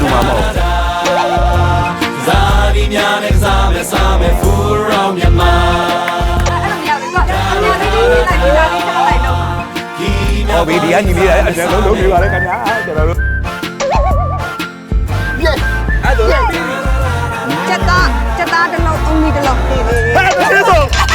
သူတို့ကတူမှာမဟုတ်ဇာတိများနဲ့စားမယ်စားမယ်ဖူရောမြန်မာအဲ့လိုမရဘူးကွာညာလေးလေးလိုက်ပြီးသားလေးထားလိုက်တော့ဒီဟောဘီဒီကညီလေးအဲ့ဒါလုံးလုံးပြပါလေခင်ဗျာကျွန်တော်တို့အဲ့ဒါချက်သားချက်သားတစ်လုံးအုံးကြီးတစ်လုံးပေးပေးဟဲ့ကျေးဇူး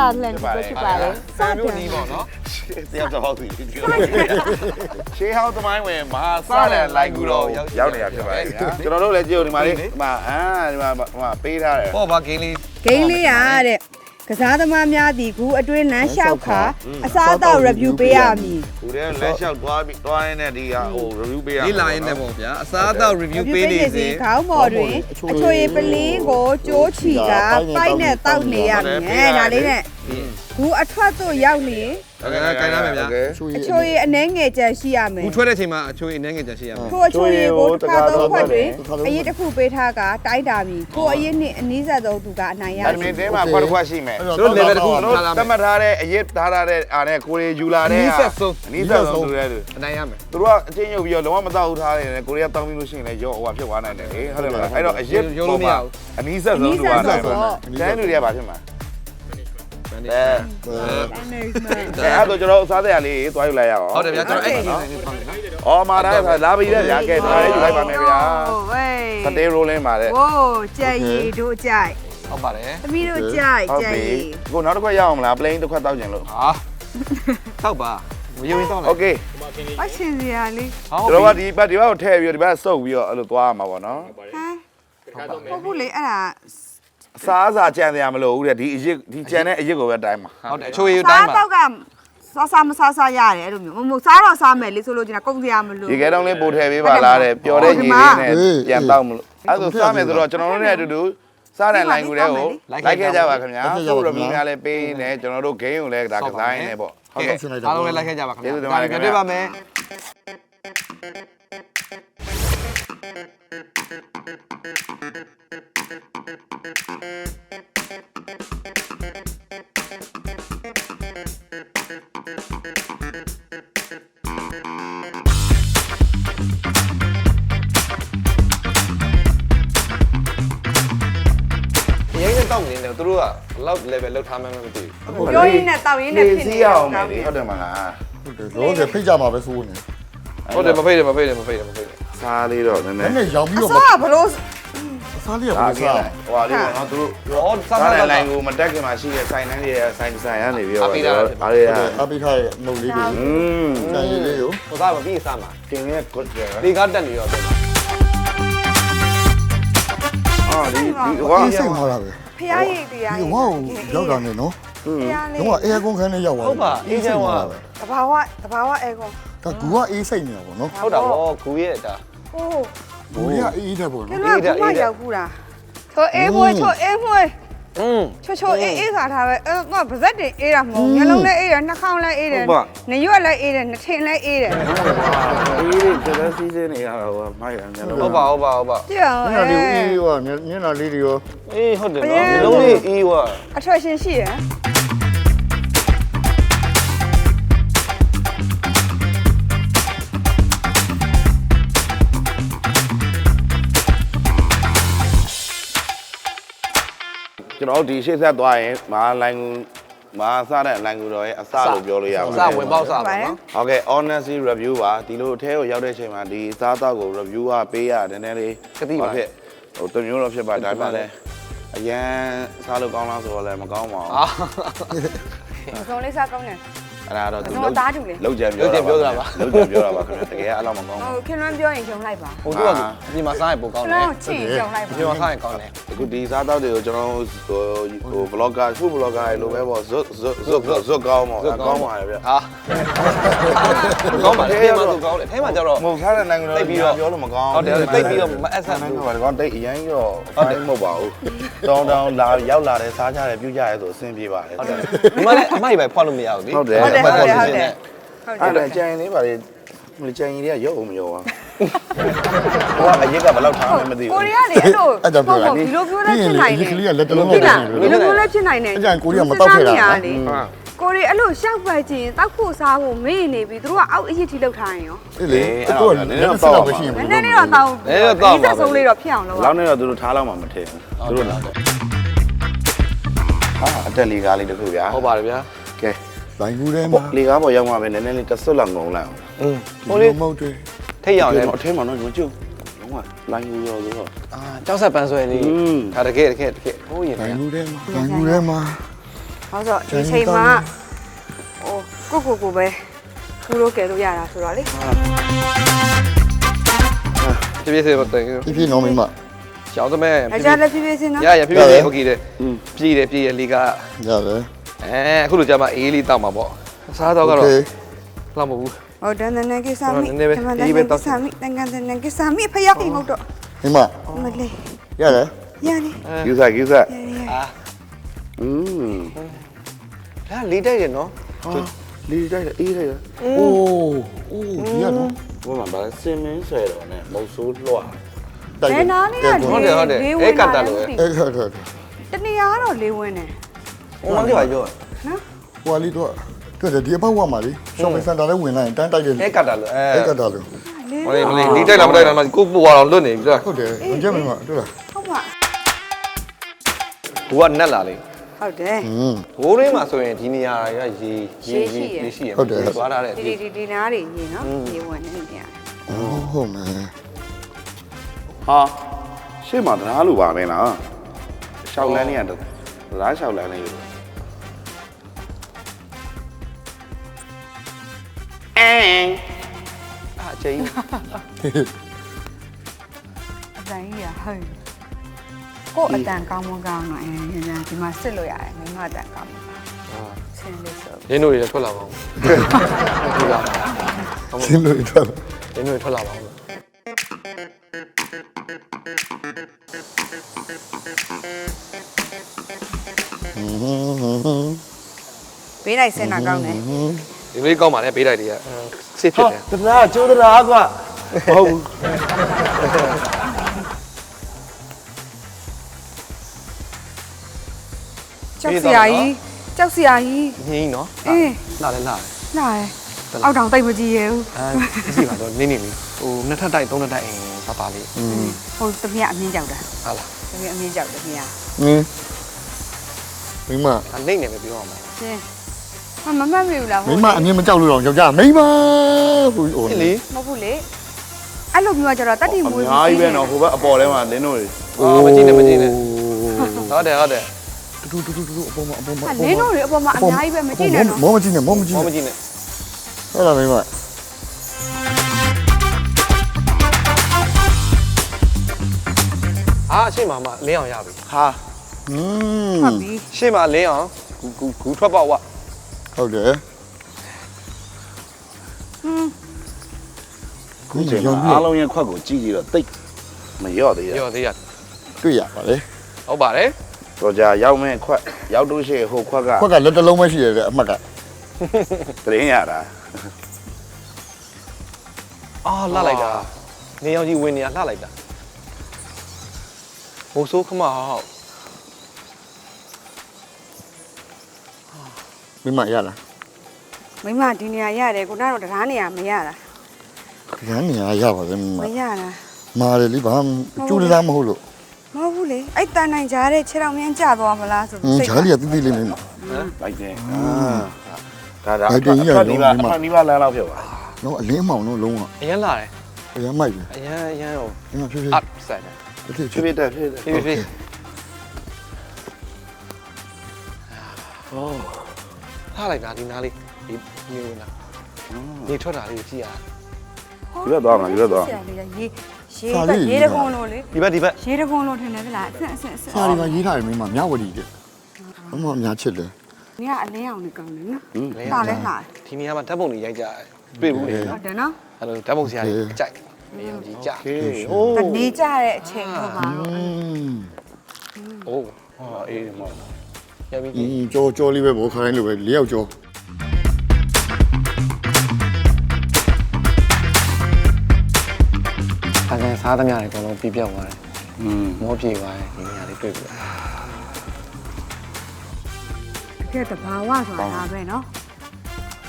တာလန်ကိုဖြစ်ပါတယ်ဆန်မျိုးနီးပေါ့နော်တရားတော်ပြီရှေးဟောင်းသမိုင်းဝင်မှာစားရလိုက်ကူတော့ရောက်နေတာဖြစ်ပါတယ်ခင်ဗျာကျွန်တော်တို့လည်းကြည့်ဦးဒီမှာလေးဒီမှာအာဒီမှာဟိုမှာပေးထားတယ်ဟောပါဂိမ်းလေးဂိမ်းလေးရတဲ့ ကစားသမားများသည်ခုအတွင်းလမ်းလျှောက်ခါအစားအသောက် review ပေးရမည်ခုတည်းလက်လျှောက်သွားပြီးသွားရင်းနဲ့ဒီဟာဟို review ပေးရလေးလာရင်းနဲ့ပေါ့ဗျာအစားအသောက် review ပေးနေစဉ်ခေါင်းပေါ်တွင်အချိုရည်ပလင်းကိုကြိုးချီကပိုက်နဲ့တောက်နေရမယ်ဒါလေးနဲ့ခုအထွက်သို့ရောက်နေ ဟုတ်ကဲ့ခိုင်းရမယ်ဗျာအချိုရည်အနှဲငယ်ကြရှိရမယ်ဘူးထွက်တဲ့ချိန်မှာအချိုးအနှဲငယ်ကြရှိရမယ်ထိုအချိုရည်ကိုတစ်ခါသုံးခွက်တွင်အရင်တစ်ခုပေးထားကတိုက်တာမည်ကိုအရင်နှင့်အနည်းဆက်ဆုံးသူကအနိုင်ရအဲ့ဒီမြင်တဲမှာခွက်တစ်ခွက်ရှိမယ်တို့ level တစ်ခုတို့ထားလာမသတ်မှယ်တ်ထားတဲ့အရေးထားထားတဲ့အားနဲ့ကိုရီယူလာတဲ့နီးစပ်ဆုံးအနီးဆက်ဆုံးဆိုရဲသူအနိုင်ရမယ်သူတို့ကအချင်းညုပ်ပြီးတော့လုံးဝမတောက်ဘူးထားတယ်နဲ့ကိုရီးယားတောင်းပြီးလို့ရှိရင်လည်းရော့ဟိုဟာဖြစ်သွားနိုင်တယ်လေဟုတ်တယ်မလားအဲ့တော့အရေးအနီးဆက်အဆုံးနည်းသူဆက်ကဆုံးနိုင်ဆိုပါတော့တန်းလူတွေကဘာဖြစ်မှာ အဲ management အဲအဲ့တော့ကျွန်တော်စားတဲ့အားလေးသွားယူလိုက်ရအောင် ဟုတ်တယ်ဗျာကျွန်တော်အဲ့ဒီဆိုင်လေးဖောင်းတယ်နော် အော်မာတာလာပြီးတဲ့ဗျာကဲဒါလေးယူလိုက်ပါမယ်ဗျာ ဝေး စတေးရိုးလင်းပါတဲ့ ဝိုးကြက်ရည်တို့ကြိုက် ဟုတ်ပါတယ် သမီးတို့ကြိုက် ဟုတ် ကြက် ပြီ ရည် ကိုနောက်တစ်ခွက်ရအောင်မလားပလိန်တစ်ခွက်တောက်ကြင်လို့ ဟာတောက်ပါမယုံရင်တောက် โอ လိုက် เค အရှင်စရာလေး ကျွန်တော်ကဒီဘက်ဒီဘက်ကိုထည့်ပြီးတော့ဒီဘက်စုပ်ပြီးတော့အဲ့လိုသွားရမှာပေါ့နော် ဟမ်ဟုတ်ဘူးလေအဲ့ဒါ အစားအစာကြံစရာမလိုဘူးတဲ့ဒီအရစ်ဒီကြံတဲ့အရစ်ကိုပဲတိုင်းမှာဟုတ်တယ်အချိုးရည်တိုင်းစားပါ တော့ကစားစားမစားစားရတယ်အဲ့လိုမျိုးမဟုတ်စားတော့စားမယ်လေဆိုလို့ကျင်ကုန်စရာမလိုရေခဲတောင်းလေးပို့ထည့်ပေးပါလားတဲ့ပျော်တဲ့ရေလေးနဲ့ပြန်တောက်မလို့အဲ့ဒါစားမယ်ဆိုတော့ကျွန်တော်တို့နဲ့အတူတူစားတဲ့လိုင်းကူတဲ့ကိုလိုက်ခဲ့ကြပါခင်ဗျာသူ့ရမီများလည်းပေးနေကျွန်တော်တို့ဂိမ်းကိုလည်းဒါကစားနေပေါ့ ဟုတ်ကဲ့အားလုံးလည်းလိုက်ခဲ့ကြပါခင်ဗျာကျေးဇူးတင်ပါတယ်ခင်ဗျာတွေ့ပါမယ် ရင်းနဲ့တောက်နေတယ်သူတို့ကဘယ်လောက် level လောက်ထားမှန်းမသိဘူးပြောရင်းနဲ့တောက်ရင်းနဲ့ဖြစ်စီနေရအောင်မယ်လေဟုတ်တယ်မလားဟုတ်တယ်လောဆယ်ဖိတ်ကြမှာပဲစိုးနေဟုတ်တယ်မဖိတ်တယ်မဖိတ်တယ်မဖိတ်တယ်မဖိတ်တယ် စားလေးတော့နည်းနနည်းည်းနည်းရောင်ပြီးအတော့စားကဘလို့စားလေးရစားပါကြည့်စားလိုက်ဟိုဟာလေးပေါ့နော်သူတို့ဟောစားစားစားတဲ့လိုလိုင်းင်းကိုမတက်ခင်မှာရှိတဲ့ဆိုင်နှန်းတွေဆိုင်ဒီဇိုင်းကနေပြီးတော့အပိဓာအားရအပိထားရဲ့မုတ်လေးတွေอืมတန်ရည်လေးကိုဟိုစားမပြီးစားမှာကျင်းရဲ့ good ရယ်ဒီကားတက်နေရောအော်ဒီဒီဟောအေးစိတ်မှာလားပဲဖျားရည်တရားဒီဝါကိုရောက်တာနဲ့နော်ဖျားလေးတော့အဲကွန်ခန်းနဲ့ရောက်သွားဟုတ်ပါအေးချမ်းပါပဲတဘာဝတဘာဝအဲကောဒါကူကအေးစိတ်နေတာပေါ့နော်ဟုတ်တာဗောကူရဲ့ဒါ ဟိုးဘူရအေးတဲ့ပေါ့ကျနော်န်တော်ကဘာရောက်ဘူးလားချိုအေးမွေးချိုအေးမွေးอืม ချိုချိုအေးအေးစားထားပဲအဲ့တော့ပါဇက်တင်အေးတာမဟုတ်မျိုးလုံးလည်းအေးတယ်နှာခေါင်းလည်းအေးတယ်နရွက်လည်းအေးတယ်နှထင်လည်းအေးတယ်အေးဒီတက်စီးစင်းနေရတော့မိုက်တယ်ညလုံးဟုတ်ပါဟုတ်ပါဟုတ်ပါကြည့်အောင်မျက်နှာလေးအေးရောမျက်နှာလေးတွေရောအေးဟုတ်တယ်နော်လုံးလေးအေးွာအထွက်ရှင်ရှိရယ် ကျွန်တော်ဒီရှေ့ဆက်သွားရင်မာလိုင်းကူမာစားတဲ့လိုင်းကူတော့ရဲ့အစလို့ပြောလို့ရပါစဝင်ပေါက်စပါနော် ဟုတ်ကဲ့ honesty review ပါဒီလိုအထဲကိုရောက်တဲ့အချိန်မှာဒီစားတော့ကို review ကပေးရနည်းနည်းလေးဖြစ်ဟိုတမျိုးတော့ဖြစ်ပါဒါပေမဲ့လည်းအရန်စားလို့ကောင်းလားဆိုတော့လည်းမကောင်းပါဘူးအာအစုံလေးစားကောင်းတယ် အဲ့ဒါတော့သူကျွန်တော်သားတူလေ လောက်ကြံပြောတာလောက်ကြံပြောတာပါခင်ဗျတကယ်အဲ့လောက်မကောင်းဟိုဘူးခင်လွန်းပြောရင်ဂျုံလိုက်ပါဟိုသူကဒီမှာစားရင်ပိုကောင်းခင်တလွယ်န်းကိုချစ်ရင်ဂျုံလိုက်ပါဒီမှာစားရင်ကောင်းတယ်အခုဒီစားတော့တွေကိုကျွန်တော်ဟိုဟို blogger food blogger လိုပဲပေါ့ဇွတ်ဇွတ်ဇွတ်ဇွတ်ကောင်းပေါ့ကောင်းပါရဲ့ဗျဟာကောင်းပါလေထဲမှာသူကောင်းတယ်ထဲမှာကျတော့မဟုတ်ထားတဲ့နိုင်ငံတော်ပြောလို့မကောင်းဟုတ်တယ်တိတ်ပြီးတော့မအပ်ဆက်နိုင်ငံဘူး တော်ကတိတ်အရင်ရောဟုတ်တယ်မဟုတ်ပါဘူးတောင်းတောင်းလာရောက်လာတယ်စားကြတယ်ပြုကြတယ်ဆိုအဆင်ပြေပါတယ်ဟုတ်တယ်ဒီမှာလည်းအမိုက်ပဲဖွာလို့မရဘူးလေဟုတ်တယ်ဟုတ်တယ်ဟုတ်တယ်ဟုတ်တယ်အဲ့ဒါကြံလေးပါလေမကြံရင်တွေကရုပ်အောင်မရောပါဟိုကအရက်ကဘယ်လောက်ထားမှမသိဘူးကိုရီးယားလေအဲ့လိုဒီလိုပြောလဲဖြစ်နိုင်တယ်ကလေးကလက်တလုံးဟုတ်လားဒီလိုမျိုးလဲဖြစ်နိုင်တယ်အကြံကိုရီးယားမတောက်ခဲ့တာလေကိုရီအဲ့လိုရှောက်ပတ်ခြင်းတောက်ဖို့စားဖို့မေ့နေပြီသူတို့ကအောက်အရစ်ထိလောက်ထားရင်ရောအေးလေအဲ့တော့လည်းတော့ပဲရှိရင်နည်းနည်းလေးတော့တောင်းဒီစဆုံးလေးတော့ဖြစ်အောင်လုပ်လောက်နေတော့သူတို့ထားလောက်မှမထည့်ဘူးသူတို့လာတော့ဟာအတက်လီကားလေးတခုဗျာဟုတ်ပါတယ်ဗျာကဲ ဘိုင်ကူးထဲမှာလေကားပေါ်ရောက်မှပဲနည်းနည်းလေးတဆွတ်လောက်ငုံလိုက်အောင်အင်းဟိုလေးမဟုတ်တွေ့ထိတ်ရအောင်လေအထဲမှာတော့ကျွန်တော်ကျုပ်လုံးဝလိုင်းကူးရောဆိုတော့အာကြောက်ဆက်ပန်းဆွဲလေးဒါတကယ်တကယ်တကယ်ဟိုရင်ဘိုင်ကူးထဲမှာဘိုင်ကူးထဲမှာဟောဆိုဒီချိန်မှာဟိုကိုကိုကိုပဲကူလို့ကယ်လို့ရတာဆိုတော့လေဖြည်းဖြည်းစေပါတကယ်ဖြည်းဖြည်းနော်မိမကျောင်းသမဲအကြလည်းဖြည်းဖြည်းစင်းနော်ရရဖြည်းဖြည်းလေးဟုတ်ကဲ့တယ်ပြည်တယ်ပြည်တယ်လေကရတယ် အဲအခုလိုကြာမှအေးလေးတောက်မှာပေါ့စားတော့ကတော့လောက်မဟုတ်ဘူးဟောဒန်ဒန်နကိစာမိနည်းနည်းပဲဒန်ဒန်ဒီပဲနတောက်ကိစာမိတန်ကန်ဒန်နကိစာမိဖယားကိငုတ်တော့မိမမလေးရတယ်ရနေယူစားယူစားရနေအာอืมဒါလေးတိုက်တယ်နော်လီတိုက်တယ်အေးတိုက်တယ်အိုးအိုးဒီရနော်ဘုမဘာစင်မင်းဆွဲတော့နဲ့မုတ်ဆိုးလွှတ်ဘယ်နာလေးကဟုတ်တယ်ဟုတ်တယ်အဲကတ်တာလို့ပဲအဲ့ဟုတ်ဟုတ်တနေရာတော့လေးဝင်းတယ် ဟိုမှလေးပါပြောဟွာလေးတော့တွေ့တယ်ဒီအပေါက်ဝမှာလေ shopping center ထဲဝင်လာရင်တန်းတိုက်တယ်အဲကတ်တာလို့အဲအဲ့ကတာလို့လေးမလေးမလေးလေးတိုက်လာမတိုက်လာမကိုပူအောင်လွတ်နေပြီလားဟုတ်တယ်မကြက်မိမတွေ့လားဟုတ်ပါဟိုကနက်လာလေဟုတ်တယ်อืม ဘိုးရင်းမှာဆိုရင်ဒီနေရာကရေရေရေရေရှိရသွားထားတဲ့ဒီဒီဒီနားတွေရေနော်ရေဝင်နေတယ်ဟုတ်မယ်ဟာရှေ့မှာတရားလိုပါပဲလားရှောက်လန်းနေရတော့တရားရှောက်လန်းနေရ အင်းအချိန်အတန်ကြီးရဟုတ်ကို့အတန်ကောင်းမကောင်းတော့အဲဒီမှာစစ်လို့ရတယ်မင်းမအတန်ကောင်းမှာဆင်းလေးဆိုရင်းတို့တွေထွက်လာပါဦးဟုတ်လားရှင်းလို့ထွက်လာရင်းတို့တွေထွက်လာပါဦးဘေးလိုက်ဆင်းတာကောင်းတယ် ဒီလေးကောင်းပါလေဘေးတိုက်တွေကစစ်ဖြစ်တယ်တရားကျိုးတရားကွာဟုတ်ဘူးကြောက်စရာကြီးကြောက်စရာကြီးငင်းနော်အေးလာလဲလာလာတယ်အောက်တောင်တိတ်မကြည့်ရဘူးအဲကြည့်ပါတော့နင်းနေပြီဟိုနှစ်ထပ်တိုက်သုံးထပ်တိုက်အင်းပါပါလေးဟိုတမီးအမြင့်ကြောက်တာဟာလားတမီးအမြင့်ကြောက်တယ်တမီးကဟင်းမိမအနေနဲ့ပဲပြောအောင်ပါရှင်း မမမှတ်မိဘူးလားမိမအမြင်မကြောက်လို့တော့ယောက်ျားမိမဟိုဟိုလေမဟုတ်ဘူးလေအဲ့လိုမျိုးကကျတော့တတ်တိအမွေးများကြီးပဲနော်ဟိုဘက်အပေါ်ထဲမှာလင်းတို့တွေအော်မကြည့်နဲ့မကြည့်နဲ့ဟုတ်တယ်ဟုတ်တယ်တူတူတူတူအပေါ်မှာအပေါ်မှာဟာလင်းတို့တွေအပေါ်မှာအများကြီးပဲမကြည့်နဲ့နော်မောမကြည့်နဲ့မောမကြည့်မောနဲ့မကြည့်နဲ့ဟုတ်လားမိမအာအရှိမမလင်းအောင်ရပြီဟာอืมဟုတ်ပြီ ရှေ့မှာလင်းအောင်ဂူဂူဂူထွက်ပေါက်ဝ ဟုတ်တယ်ဟွန်းခုချိန်မှာအားလုံးရဲ့ခွက်ကိုကြည့်ကြည့်တော့တိတ်မရော့သေးရပြောသေးရတွေ့ရပါလေဟုတ်ပါတယ်တော့ကြာရောက်မဲ့ခွက်ရောက်တော့ရှိဟိုခွက်ကခွက်ကလက်တစ်လုံးပဲရှိရတယ်အမှတ်ကတရင်ရတာအာလှလိုက်တာနေအောင်ကြီးဝင်နေရလှလိုက်တာဟိုဆိုးခမဟောက် မိမရလားမိမဒီနေရာရတယ်ကိုကတော့တရားနေရာမရတာဒီကနေ့ရပါလေမိမမရတာမာတယ်လीဘာကျူးလားမဟုတ်လို့မဟုတ်ဘူးလေအဲ့တန်နိုင်ကြားတဲ့ခြေတော်မြန်းကျသွားမလားဆိုဟင်းစိတ်ဂျားလီကတိတိလေးမိမလိုက်တယ်အာဒါဒါလိုက်တယ်ကြီးရအဖက်ဒီပါလုံးအဒီမှာဖက်ဒီပါလမ်းလောက်ဖြစ်ပါနော်အလင်းမောင်တော့လုံးဝအရန်လာတယ်အရမ်းမိုက်တယ်အရန်အရန်ဟို ဒီမှာဖြစ်ဖြစ်အပ်ဆိုင်တယ်ဖြစ်ဖြဖြစ်စ်ဖြစ်တက်ဖြစ်တက်ဖြည်းဖြည်းဟော လှလိုက်တာဒီနားလေးဒီမြေဝင်တာနေထွက်တာလေးကိုကြည့်ရတာဒီဘက်သွားမလားဒီဘက်သွားဆရာလေးရေရေကရေတခွန်လို့လေဒီဘက်ဒီဘက်ရေတခွန်လို့ထင်တယ်ဗလားအဆင့်အဆင့်အဆင့်ဆရာလေးကရေးထားတယ်မင်းမမြဝတီတဲ့မမအများချစ်တယ်နေကအလဲအောင်နေကောင်းတယ်နော်ဟင်းလဲဟာဒီနေရာမှာဓာတ်ပုံတွေရိုက်ကြတွေ့ဘူးလေဟုတ်တယ်နော်အဲ့လိုဓာတ်ပုံဆရာကြီးအကြိုက်နေအောင်ကြီးကြဟိုးနေကြတဲ့အချိန်ပေါ်မှာတော့အိုးအေးမော် ရပြီ อืมကြောကြောလေးပဲဘောခိုင်းလို့ပဲလေးယောက်ကြော ဆန်းဆန်းစားသမျှတွေအကုန်လုံးပြပြောက်သွားတယ် อืม မောပြေသွားတယ်ဒီနေရာလေးတွေ့ပြီ တကယ်တဘာဝဆိုတာဒါပဲနော်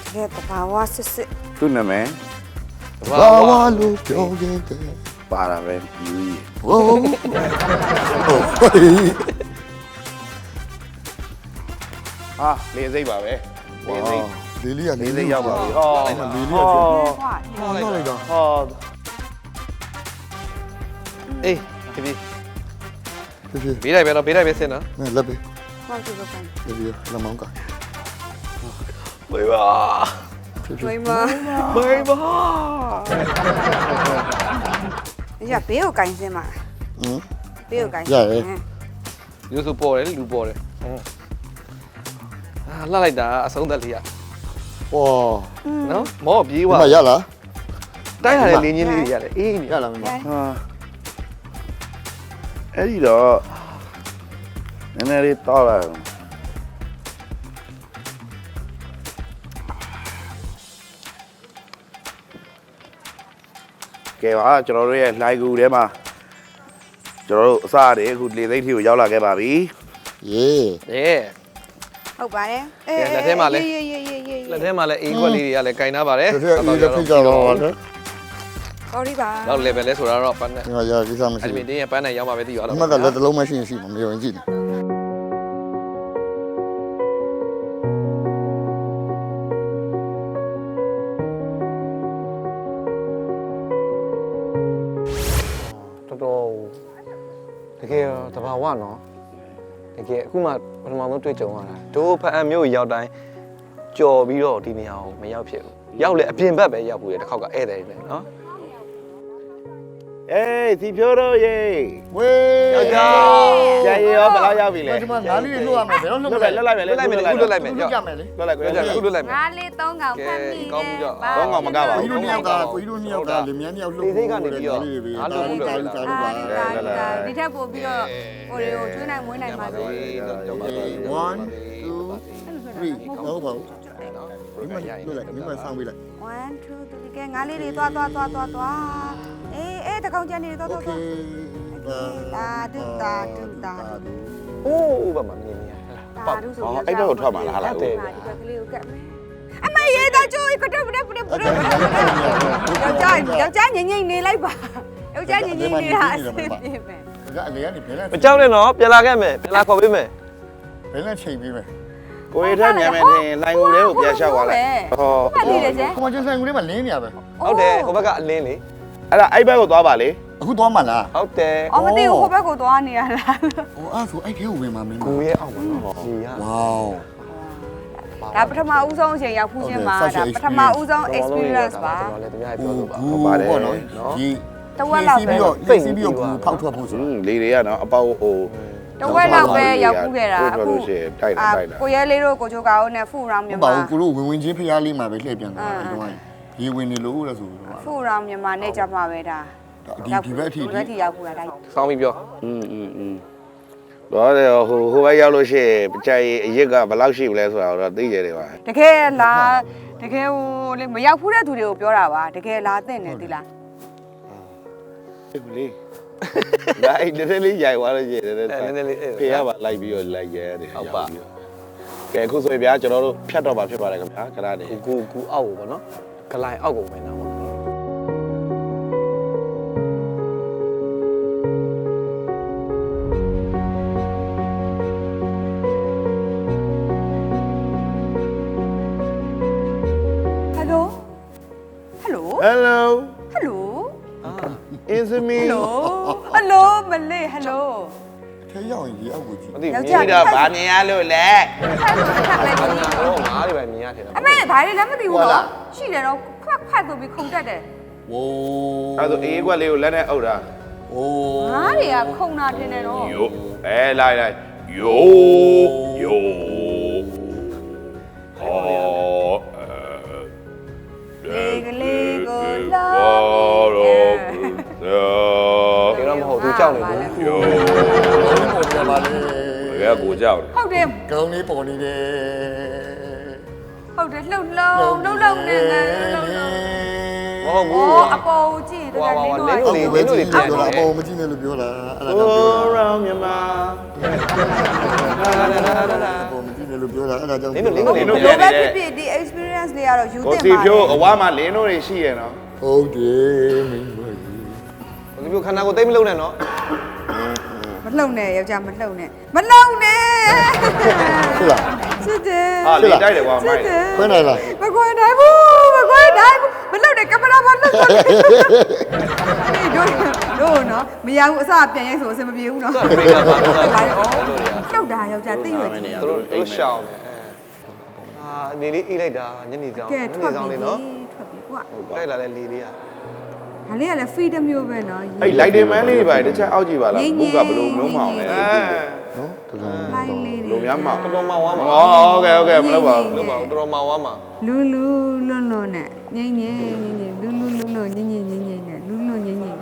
တကယ်တဘာဝစစ်စစ် သူ့နာမည် ဘာဝလို့ပြောခဲ့တယ် ပါတာပဲယူကြီး ဟိုးဟု ဟေးဟာလေးစိတ်ပါပဲလေးစိတ်လေးလေးကလေးစိတ်ရောက်ပါပြီဟောလေးလေးကဟောဟောလိုက်တာဟောအေးဒီပြီဖြည်းဖြည်းဘေးလိုက်ပဲတော့ဘေးလိုက်ပဲဆင်းနော်နဲ့လက်ပဲဟောသူကကန်လေးလေးလက်မောင်းကဝေးပါဖြည်းဖြဝိည်းမဝေးပါရဘေးကိုကန်စင်းမှာဟမ်ဘေးကိုကန်လူဆိုပေါ်တယ်လူပေါ်တယ်ဟုတ်အာ လှလိုက်တာအဆုံးသက်လေးอ่ะဝါနော်မောပြေးဒီသွားမှာရလားတိုက်ရတဲ့လင်းချင်းလေးတွေရတယ်အေးနေရလားမင်းမဟာအဲ့ဒီတော့နည်းနည်းလေးတောက်လိုက်အောင်ကဲပါကျွန်တော်တို့ရဲ့လှိုင်ကူထဲမှာကျွန်တော်တို့အစားတွေအခုလေသိပ်ထီကိုရောက်လာခဲ့ပါပြီယေရဲ ဟုတ်ပါတယ်လက်ထဲမှာလဲရေးရေးရေးရေးလက်ထဲမှာလည်းအေးခွက်လေးတွေကလည်းကင်ထားပါတယ်ဖြည်းဖြည်းအေးလက်ဖိကြတော့ပါတယ် sorry ပါတော့ level လဲဆိုတာတော့ပန်းနဲ့ဒီမှာရကိစ္စမရှိအဲ့ဒီဘူးတင်းရဲ့ပန်းနဲ့ရောက်မှပဲသိရတော့အမှတ်ကလက်တစ်လုံးမရှိရင်ရှိမှာမယုံကြည့်နေတော်တော်တကယ်တဘာဝနော် တကယ်အခုမှပထမဆုံးတွေ့ကြုံရတာတို့ဖအံမျိုးရောက်တိုင်းကြော်ပြီးတော့ဒီနေရာကိုမရောက်ဖြစ်ဘူးရောက်လေအပြင်ဘက်ပဲရောက်ဘူးလေတစ်ခေါက်ကဧည့်သည်လေနော် အေးစီဖြိုးတော့ရေဝေးယောက်ျားကျန်ရေရောဘယ်လောက်ရောက်ပြီလဲဒီမှာငါးလေးလွတ်ရမယ်ဘယ်တော့လွတ်လွမတ်လဲလိုက်လွတ်လိုက်မယ်လွတ်လိုက်မယ်လေခုလွတ်လိုက်မယ်လွကြောတ်ကြမယ်လေလွတ်လိုက်ကြောက်ကြခုလွတ်လိုက်မယ်ငါးလေး၃កောင်ဖမ်းမိကောင်းမှုကြောင့်ကောင်းကောင်မကပါကိုဘူးကြီးတို့နှစ်ယောက်ကကိုကြီးတို့နှစ်ယောက်ကလင်မြန်းနှစ်ယောက်လှုပ်တာလူတာလူတာလူပါဒီထက်ပို့ပြီးတော့ဟိုတွေကိုကျွေးနိုင်မွေးနိုင်ပါစေ1 2 3ဟုတ်ပါဘူးဒီမှာလွတ်လိုက်ဒီမှာဆောင်းပေးလိုက်1 2 3ကဲငါးလေးတွေသွားသွားသွားသွားသွား အေးတကောင်ကြံနေတော့တော့တော့တာဒုတာဒုတာဒုโอ้ဘာမှမမြင်ရလားတာဒုဆိုအဲ့တော့ထွက်မှာလားဟာလားဒီဘက်ကလေးကိုကတ်မယ်အမေရေတော့ကျိုးကတော့ဘယ်ဘယ်ဘယ်ယောက်ျားယောက်ျားငိမ့်ငိမ့်နေလိုက်ပါယောက်ျားငိမ့်ငိမ့်နေတာအဆင်ပြေမယ်ကအလေကနေဘယ်လဲမကြောက်နဲ့နော်ပြန်လာခဲ့မယ်ပြန်လာခေါ်ပေးမယ်ဘယ်လဲချိန်ပေးမယ်ကိုရီထက်ညံမယ်ထင်လိုင်ငူလေးကိုပြန်လျှောက်သွားလိုက်ဟောဟုတ်ပါသေးတယ်ကျဲကိုမကျန်ဆိုင်ငူလေးမှာလင်းနေရပဲဟုတ်တယ်ဟိုဘက်ကအလင်းလေ အဲ့ဒါအဲ့ဘက်ကိုသွားပါလေအခုသွားမှလားဟုတ်တယ်အော်မသိဘူးဟိုဘက်ကိုသွားနေရလားဟိုအဲ့ဆိုအဲ့ထဲကိုဝင်မှာမင်းကိုရဲ့အောက်မှာနော်ဒီကဝေါဒါပထမဦးဆုံးအချိန်ရောက်ဖူးခြင်းမှာဒါပထမဦးဆုံး experience ပါတော်လည်းတမရပြောလို့ပါဘူးပေါ့နော်ဒီတဝက်လောက်ပဲပြီးတော့သိပြီးတော့ဖောက်ထွက်ဖို့ဟဆိုွန်းလေတွေကတော့အပေါက်ဟိုတဝက်လောက်ပဲရောက်ဖူးခဲ့တာအခုအခုလို့ရှိရင်တိုက်တာတိုက်တာကိုရဲလေးတို့ကိုချိုကောင်နဲ့ဖူရောင်မမြန်မာပါဘူးကိုတို့ဝင်ဝင်ချင်းဖျားလေးမှာပဲလှည့်ပြန်တာဒီတော့ ရေဝင်နေလို့လဲဆိုတော့ ဖူရောင်မြန်မာနဲ့ကြမှာပဲဒါ ဒီဒီဘက်အထိ ဒီဘက်ထိရောက်ဖူးတာဒါ ဆောင်းပြီးပြော อืมอืมอืมတော့တယ်ဟိုဟိုဘက်ရောက်လို့ရှိရင်ကြိုင်အရစ်ကဘယ်လောက်ရှိပြီလဲဆိုတာတော့သိကြတယ်ပါ တကယ်လားတကယ်ဟိုလေမရောက်ဖူးတဲ့သူတွေကိုပြောတာပါတကယ်လားသိနေသီလား ဟုတ်လေဒါအဲ့ဒီလေးရိုက်သွားလို့ရှိရင်လည်း အဲနည်းနည်းလေးအဲ့ ဖေရပါလိုက်ပြီးတော့လိုက်ရဲတယ် ဟုတ်ပါ ကဲအခုဆိုရင်ဗျာကျွန်တော်တို့ဖြတ်တော့မှာဖြစ်ပါတယ်ခင်ဗျာခဏနေ ကိုကိုကိုအောက်ကိုပေါ့နော် ဂလိုင်အောက်ကိုဝင်တာပေါ့ဟယ်လိုဟယ်လို Hello ဟယ်လို is it me ဟယ်လိုဟယ်လိုမလေးဟယ်လို ထဲရောက်ရင်ဒီအောက်ကိုကြည့် မသိယောဘူးက်ျားပြီးတော့ဗာမြင်ရလို့လဲဖက်ဆိုတစ်ခါလိုက်ကြည့်တော့ငါးတွေပဲမြင်ရထင်တာအမေဘာလဲလည်းမသိဘူးနော်ရှိတယ်တော့ဖက်ဖက်ဆိုပြီးခုန်တက်တယ်ဝိုးအဲ့ဒါဆိုအေးကွက်လေးကိုလက်နဲ့အုပ်တာဝိုးငါးတွေကခုန်တာထင်တယ်တော့ယိုအဲလိုက်လိုက်ယိုယိုဟောလေကလေးကိုလာရောရောဒီတော့မဟုတ်ဘူး ကြောက်နေဘူးယိုပေါ်နေပါလေဘယ်ကကိုကြောက်လဲဟုတ်တယ်ကောင်းလေးပေါ်နေတယ်ဟုတ်တယ်လှုပ်လှုပ်လှုပ်လှုပ်နေတယ်လှုပ်လှုပ်မဟုတ်ဘူးအော်အပေါ်ကြည့်တယ်လင်းတော့ဟုတ်ကဲ့ပဲကြည့်ပြောတာအပေါ်မကြည့်နဲ့လို့ပြောတာအဲ့ဒါကြောင့်ပြောတာရောင်းမြန်မာအပေါ်မကြည့်နဲ့လို့ပြောတာအဲ့ဒါကြောင့်လင်းတို့လင်းတို့လင်းဘတို့ယ်လိုပဲဖြစ်ဖြစ်ဒီ experience လေးကတော့ယူကိုတင်စီပါဖြိုးအဝါမှာလင်းတို့တွေရှိရနော်ဟုတ်တယ်မင်း မကြီးဒီလိုခန္ဓာကိုယ်သိမ့်မလုံးနဲ့နော်မလှုပ်နဲ့ယောက်ျားမလှုပ်နဲ့မလှုပ်နဲ့ဟုတ်လား စစ်တယ်ဟာလေတိုက်တယ်ကွာမိုက်ခွဲနိုင်လားမခွဲနိုင်ဘူးမခွဲနိုင်ဘူးမလှုပ်နဲ့ကင်မရာမလှုပ်တော့တို့တို့နော်မရဘူးအစပြန်ရိုက်ဆိုအဆင်မပြေဘူးနော်သူကပြေးတာပါတော့ပါလေဩတို့တွေကလှုပ်တာယောက်ျားသိရွယ်ကြီးသူတို့တို့ရှောင်းတယ်အာနေလေးအေးလိုက်တာညနေဆောင်ကဲညထွနေက်ဆောင်ပြီလေးနော်ထွက်ပြီကွာတိုက်လာတဲ့လေးလေးอ่ะ ဒါလေးကလည်း freedom မျိုးပဲနော်အဲ့ light demand လေးတွေပါတစ်ချက်အောက်ကြည့်ပါလားဘုကဘယ်လိုမျိုးမအောင်လဲနော်တကယ်လိုများမအောင်တော်တော်မဝါမှာဟုတ်ကဲ့ဟုတ်ကဲ့မလုပ်ပါဘူးမလုပ်ပါဘူးတော်တော်မဝါမှာလူလူလွန်းလွန်းနဲ့ငိမ့်ငိမ့်ငိမ့်ငိမ့်လူလူလွန်းလွန်းငိမ့်ငိမ့်ငိမ့်ငိမ့်နဲ့လူလွန်းငိမ့်ငိမ့်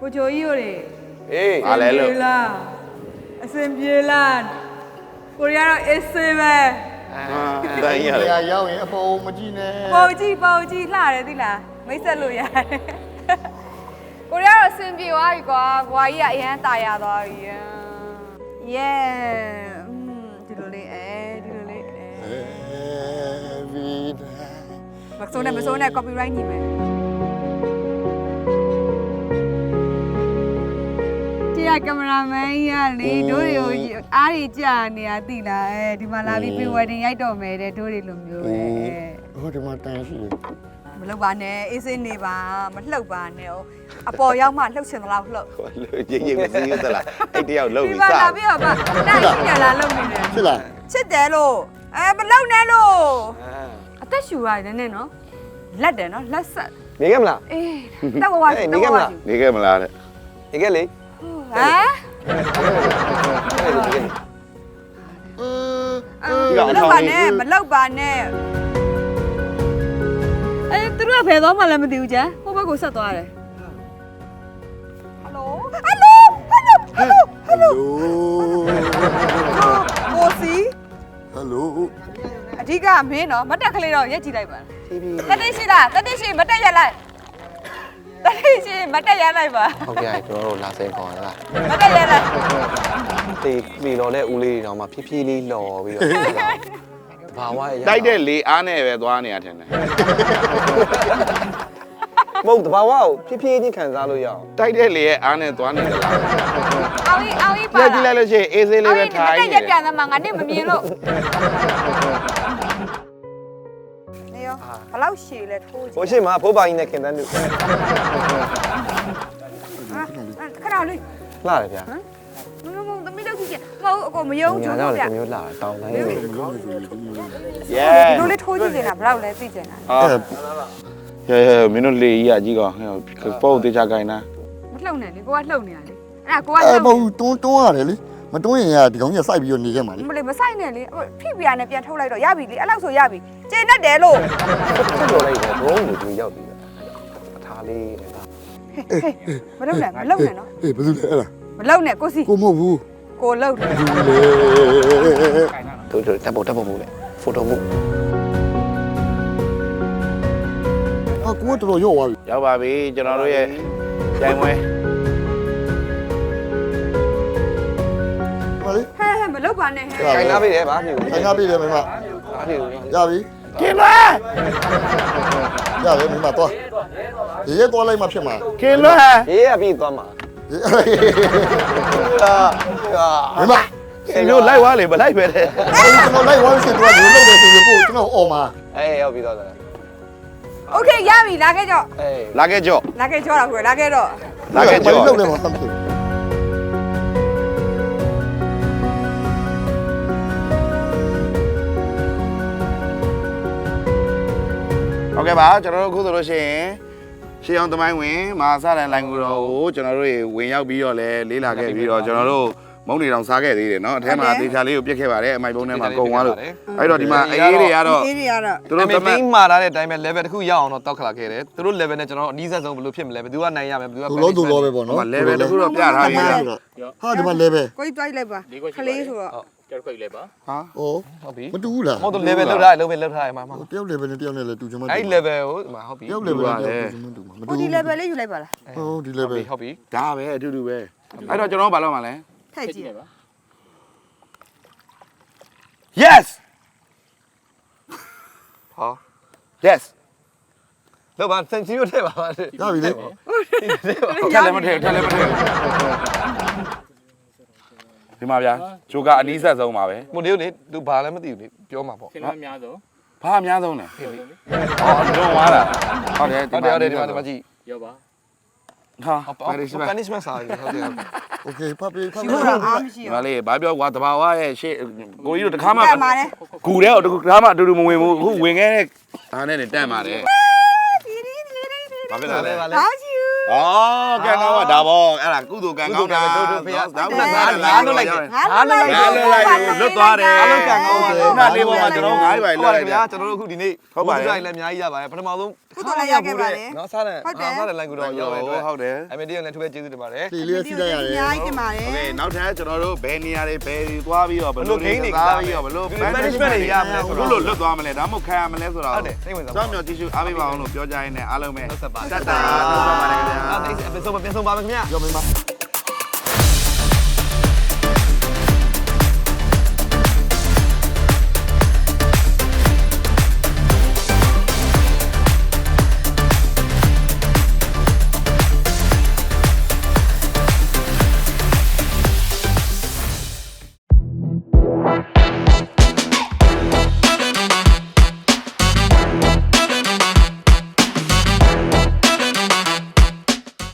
ကိုချိုကြီးတို့လေအေးအားလဲလို့အစင်ပြေလားကိုရီးယားတော့ essay ပဲ တိုင်းရ နေ တယ် ရာရောက်ရင်အပေါ်မကြည့်နဲ့ ပုံကြည့်ပုံကြည့်လှတယ်သိလားမိတ်ဆက်လို့ရတယ်ကိုရီးယားတော့အစင်ပြေသွားပြီကွာဘွာကြီးကအရန်ตายရသွားပြီ yeah ဒီလိုလေးအဲဒီလိုလေးအဲ every day မစိုးနဲ့မစိုးနဲ့ copyright ညီမယ် တရားကင်မရာမန်ကြီးကလေတို့တွေကိုအားတွေကြာနေတာသိလားအဲဒီမှာလာပြီး pre wedding ရိုက်တော့မယ်တဲ့တို့တွေလိုမျိုးပဲဟိုဒီမှာတန်ရှိတယ်မလုပ်ပါနဲ့အေးစင်းနေပါမလှုပ်ပါနဲ့哦အပေါ်ရောက်မှလှုပ်ချင်သလားလှုပ်ရေးရေးမစည်းသလားအဲ့တယောက်လုံးဒီပြီးပါစလာပြီးတော့မှနိုင်ရှိရလားလှုပ်နေတယ်ဖြစ်လားချစ်တယ်လို့အဲမလှုပ်နဲ့လို့အသက်ရှူရတယ်နည်းနော်လက်တယ်နော်လက်ဆက်နေခဲ့မလားအေးတက်ဘဝရှိတက်ဘဝရှိနေခဲ့မလားတဲ့နေခဲ့လေ ဟမ်နေခဲ့လေနေခဲ့လေမလှုပ်ပါနဲ့မလှုပ်ပါနဲ့အဲသူတို့ကဖယ်သွားမှလည်းမသိဘူးကြာဟိုဘက်ကိုဆက်သွားတယ်ဟယ်လိုဟယ်လိုဟယ်လိုဟယ်လိုဟယ်လိုကိုစီဟယ်လိုအဓိကမင်းနော်မတက်ကလေးတော့ရက်ကြည့်လိုက်ပါတတိရှိလားတတိရှိမတက်ရက်လိုက် တတိရှိမတက်ရက်လိုက်ပါဟုတ်ကဲ့ကျွန်တော်တို့လာစိန်ခေါ်လားမတက်ရက်လိုက်တေးပြီလော်တဲ့ဦးလေးတွေတော့မှဖြည်းဖြည်းလေးလော်ပြီးတော့ဘာဝရတိုက်တဲ့လေအားနဲ့ပဲသွားနေရထင်တယ်မဟုတ်တဘာဝကိုဖြည်းဖြည်းချင်းခံစားလို့ရအောင်တိုက်တဲ့လေရဲ့အားနဲ့သွားနေသလားအောင်ကြီးအောင်ကြီးပါပြကြည့်လိုက်လို့ရှိရင်အေးဆေးလေးပဲထိုင်မနေတက်တရက်ယ်ပြန်သမှာငါနဲ့မမြင်လို့နေ ရောဘလောက်ရှည်လဲထိုးကြည့်ဟိုရှိမှာဘိုးပါကြီးနဲ့ခင်တန်းတို့ခဏလေးလှတယ်ဗျာမမမသမီးတို့ကြည့်မဟုတ်အကိုမယုံညာချိုးတော့ပြလည်းမျိုးလှတယ်တောင်းတိုင်းလို့ရဲဒီလိုလေးထိုးကြည့်နေတာဘလောက်လဲသိချင်တာဟာရဲရဲမင်းတို့လေကြီးကကြီးကောင်ဟဲ့ပေါ့တေချာခိုင်းတာမလှုပ်နဲ့လေကိုကလှုပ်နေရလေအဲ့ဒါကိုကအဲလှုပ်မဟုတ်တွန်းတွန်းရတယ်လေ မတွန်းရင်ကဒီကောင်ကြီးစိုက်ပြီးတော့နေခဲ့မှာလေမလေးမဆိုင်နဲ့လေဖိပြာနဲ့ပြန်ထုတ်လိုက်တော့ရပြီလေအဲ့လောက်ဆိုရပြီကျင်းတတ်တယ်လို့ဆက်ပြောလိုက်တယ်ဘုံကိုသူရောက်ပြီအထားလေးနဲ့ဒါမလုံနဲ့မလုံနဲ့နော်အေးဘယ်သူလဲအဲ့ဒါမလုံနဲ့ကိုစီကိုမဟုတ်ဘူးကိုလုံတယ်ဘူးလေတို့တို့တက်ဖို့တက်ဖို့မို့လေဖိုတိုမို့ဟာကိုကတော်တော်ရော့သွားပြီရောက်ပါပြီကျွန်တော်တို့ရဲ့ကြိုင်ပွဲ မလုံပါနဲ့ဟဲ ခိုင်နာပေးတယ်ဗာမြို့ ဆိုင်ကားပေးတယ်မင်းမ ဗာမြို့ ရပြီ ကင်လွဲ ရတယ်မင်းမသွားရေရဲသွားလိုက်မှဖြစ်မှာ ကင်လွဲ ရေးရပြီးသွားမှာ ရေ အာအာ မင်းမ စင်မျိုးလိုက်သွားလေမလိုက်ပဲတဲ့ ကျွန်တော်လိုက်ဝမ်းစစ်သွားတယ်လို့လုပ်တယ်ဆိုရင်ကိုကျွန်တော်អော်မှာ အေးရောက်ပြီးသွားတယ် โอเคရပြီလာခဲ့ကြော အေး လာခဲ့ကြော့ လာခဲ့ကြောတာကိုလာခဲ့တော့ လာခဲ့ကြော့ လုပ်တယ်မှာဖြစ် ကဲ့ပါကျွန်တော်တို့အခုဆိုလို့ရှိရင်ရှေးအောင်သမိုင်းဝင်မာစတဲ့လိုင်ကူတော်ကိုကျွန်တော်တို့ဝင်ရောက်ပြီးတော့လဲလေးလာခဲ့ပြီးတော့ကျွန်တော်တို့မုံနေတောင်စားခဲ့သေးတယ်เนาะအထက်မှာတေချာလေးကိုပြစ်ခဲ့ပါတယ်အမိုက်ပုံးထဲမှာကုံသွားလို့အဲ့တော့ဒီမှာအေးတွေကတော့ အေးတွေကတော့ သူ တို့ တို့ တ တ မ မ န် န် မှားထားတဲ့အတိုင်းပဲ level တစ်ခုရအောင်တော့တောက်ခလာခဲ့တယ်သူတို့ level နဲ့ကျွန်တော်အနည်းဆက်ဆုံးဘယ်လိုဖြစ်မလဲဘယ်သူကနိုင်ရမလဲဘယ်သူက သူလုံးသူလောပဲပေါ့ ဟို နော် မှာ level တစ်ခုတော့ပြထားပြီးတော့ ဟာဒီမှာ level ကိုကြီးတွိုက်လိုက်ပါခလေးဆိုတော့ ဟာဩဟုတ်ပြီမတူဘူးလားမဟုတ်သူ level လောက်ထားတယ်လုံးပဲလောက်ထားတယ်မှာမှာတယောက် level နဲ့တယောက်နဲ့လည်းတူချင်မှတူအဲ့ level ကိုဒီမှာဟုတ်ပြီတယောက် level နဲ့တယောက်တူချင်မှတူမှာမတူကိုဒီ level လေးယူလိုက်ပါလားဟုတ်ဒီဟုတ် level ပြီဟုတ်ပြီဒါပဲအတူတူပဲအဲ့တော့ကျွန်တော်တို့ဘာလုပ်မှာလဲထည့်ကြည့်ပါ yes ဟော yes လောက်ပါစင်ချီရိုထည့်ပါပါရပြီလေထက်လည်းမထည့်ထက်လည်းမထည့် ဒီမှာဗျာဂျိုကအနီးဆက်ဆုံးပါပဲ မို့လေလေသူဘာလည်းမသိဘူးလေပြောမှာပေါ့ ခင်ဗျားများဆုံး ဘာအများဆုံးလဲဟောဒုံသွားတာဟုတ်တယ် ဟုတ်တယ်ဟုတ်တယ်ဒီမှာဒီမှာကြည့် ရောပါ ဟာ ဟုတ် ပါရရှိပါ punishment စားတယ်ဟုတ်တယ်ဟုတ်တယ် โอเคဖတ်ပြီးဖတ် ဒီ ပြီး မှာအားမရှိ ဒီ ဘူး မှာလေးဘာပြောကွာတဘာဝရဲ့ရှေ့ကိုကြီးတို့တခါမှ တက်ပါတယ် ဂူတဲ့တခါမှအတူတူမဝင်ဘူးအခုဝင်ခဲ့တဲ့ဒါနဲ့နေတန့်ပါတယ်ဘာဖြစ်တာလဲ ဘာ ိ လဲ အားရှိဘူး အော်ကံကောင်းပါဒါပေါ့အဲ့ဒါကုသိုလ်ကံကောင်းတာ ကုသိုလ်ကံတို့တို့ဖေရ ဒါ ငါ မှ ငါ ငါ လွ လွ တ် တ် လို လိုက် က် တယ်ငါလွတ်လိုက် ငါလွတ်လိုက်လွတ်သွားတယ် အားလုံးကံကောင်းပါ ခုနလေးပေါ်မှာကျွန်တော်ငါးပိုင်လွတ်လိုက်တယ် ကျွန်တော်တို့အခုဒီနေ့လည်းအများကြီးရပါတယ်ပထမဆုံးနော်စားတယ်စားတယ်လိုင်းကူတော့ရောက်တယ် ဟုတ်တယ် အမေတီကလည်းသူပဲကျေးဇူးတင်ပါတယ် ဒီလေးစီးလိုက်ရတယ် အများကြီးတင်ပါတယ် โอเคနောက်ထပ်ကျွန်တော်တို့ဘယ်နေရာတွေဘယ်တွေသွားပြီးတော့ဘယ်လို ဘယ်လို game တွေ သွားပြီးတော့ဘယ်လို ဘယ်လို punishment တွေရမလဲဆို ဘယ် တော့ လိုလွတ်သွားမလဲဒါမှမဟုတ်ခံရမလဲဆိုတော့ ဟုတ်တယ်စိတ်ဝင်စားပါ စောင့်မျှော်ကြည့်ရှုအားပေးပါအောင်လို့ပြောကြရင်းနဲ့အားလုံးပဲ နှုတ်ဆက်ပါ တတ်တာနှုတ်ဆက်ပါတယ်ခင်ဗျာ เอาเป็นเป็นทรงแบบเป็นทรงบหมครับเนี่ยโยมเป็นบอล